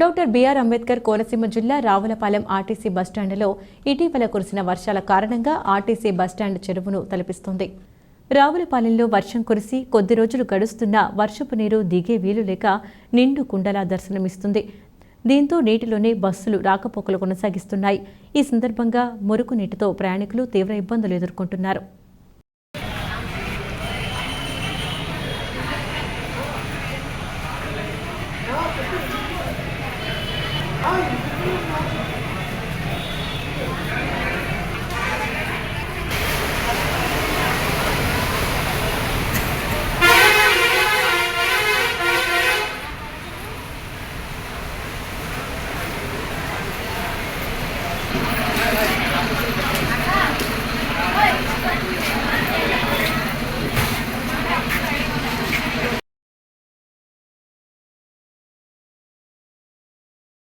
Doctor BR Ambedkar Konaseema జిల్లా Ravulapalem RTC బస్టాండ్లో ఇటీవల కురిసిన వర్షాల కారణంగా ఆర్టీసీ బస్టాండ్ చెరువును తలపిస్తోంది. రావులపాలెంలో వర్షం కురిసి కొద్ది రోజులు గడుస్తున్నా వర్షపు నీరు దిగే వీలు లేక నిండు కుండలా దర్శనమిస్తుంది. దీంతో నీటిలోనే బస్సులు రాకపోకలు కొనసాగిస్తున్నాయి. ఈ సందర్భంగా మురుకు నీటితో ప్రయాణికులు తీవ్ర ఇబ్బందులు ఎదుర్కొంటున్నారు. Oh,